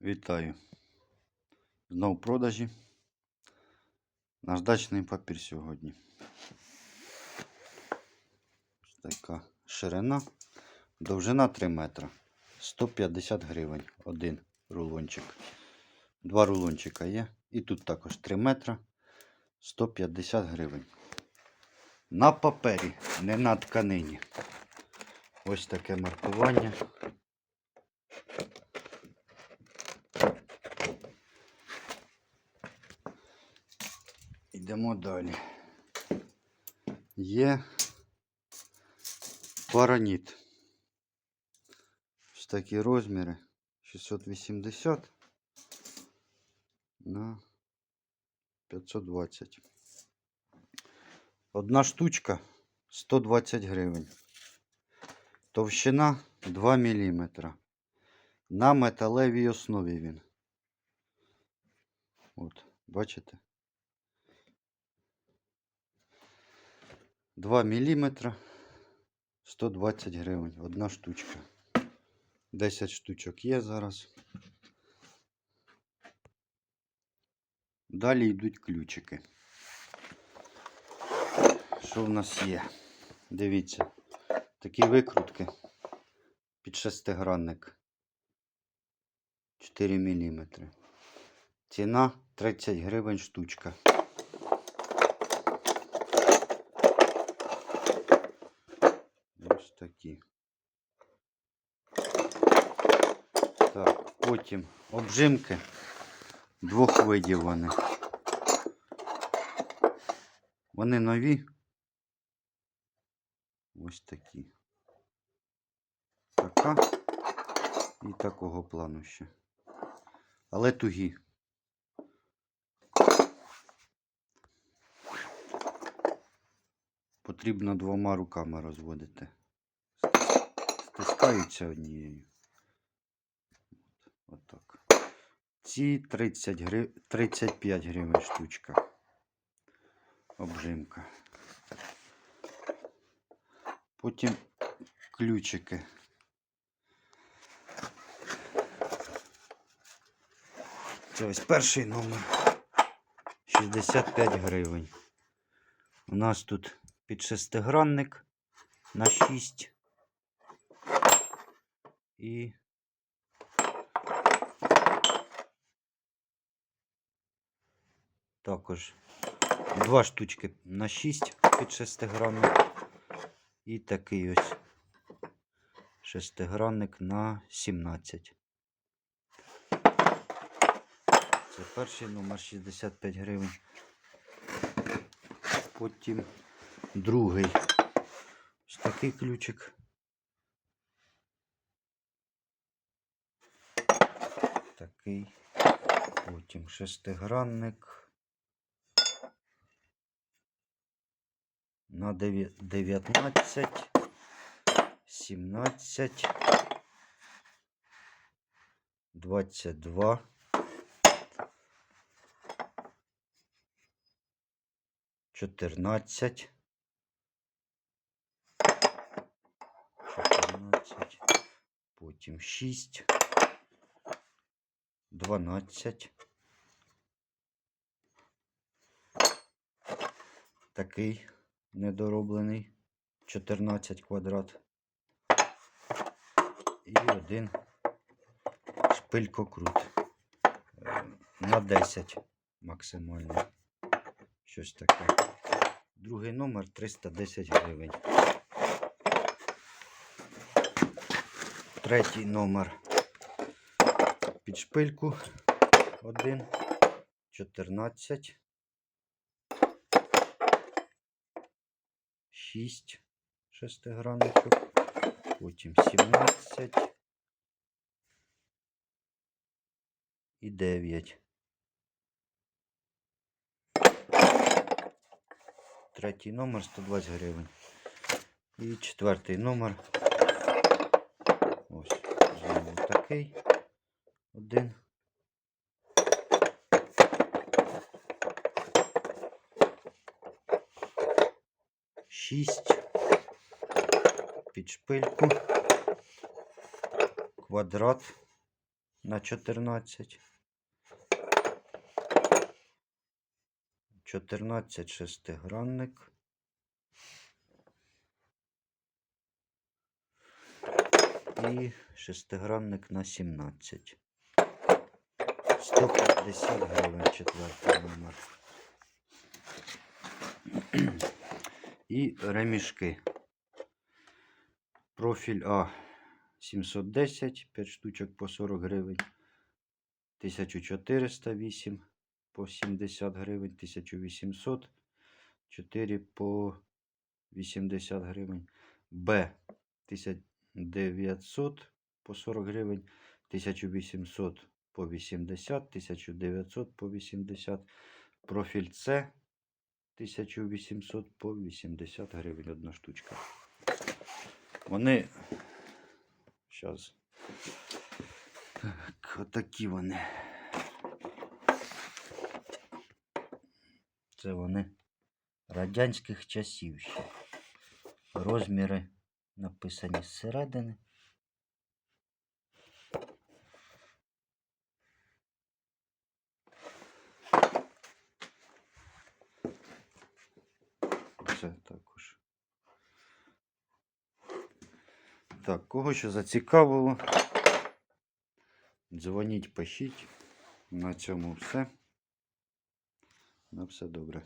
Вітаю. Знов продажі. Наждачний папір сьогодні. Така ширина. Довжина 3 метра. 150 гривень. Один рулончик. Два рулончика є. І тут також 3 метра. 150 гривень. На папері, не на тканині. Ось таке маркування. Йдемо далі. Є параніт. Ось такі розміри. 680 на 520. Одна штучка 120 гривень. Товщина 2 мм. На металевій основі він. От, бачите? 2 мм 120 гривень. Одна штучка. 10 штучок є зараз. Далі йдуть ключики. Що в нас є? Дивіться. Такі викрутки під шестигранник. 4 мм. Ціна 30 гривень штучка. Ось такі. Так, потім обжимки двох видів вони. Вони нові. Ось такі. Така і такого плану ще. Але тугі. Потрібно двома руками розводити. Стискаються однією. От, отак. Ці 30 грив... 35 гривень штучка. Обжимка. Потім ключики. Це ось перший номер. 65 гривень. У нас тут під шестигранник на 6. І також два штучки на 6 під шестигранник. І такий ось шестигранник на 17. Це перший номер 65 гривень. Потім другий. Ось такий ключик. Такий. Потім шестигранник. На дев'я- 19, 17, 22. Чотирнадцять. Чотирнадцять. Потім шість. Дванадцять. Такий недороблений. 14 квадрат. І один шпилькокрут. Е, На 10 максимально. Щось таке. Другий номер 310 гривень. Третій номер під шпильку 1, 14, 6 шестигранничок, потім 17 і 9. Третій номер 120 гривень. І четвертий номер. Ось знову такий. Один. Шість. Під шпильку. Квадрат на 14. 14 шестигранник. І шестигранник на 17. 150 гривень четвертий номер. І ремішки. Профіль А 710, 5 штучок по 40 гривень. 1408 по 70 гривень, 1800, 4 по 80 гривень. Б 1900 по 40 гривень, 1800 по 80, 1900 по 80. Профіль С 1800 по 80 гривень одна штучка. Вони. Зараз. Так, отакі вони. Це вони радянських часів ще. Розміри написані зсередини. Це також. Так, кого що зацікавило, дзвоніть, пишіть. На цьому все. На все добре.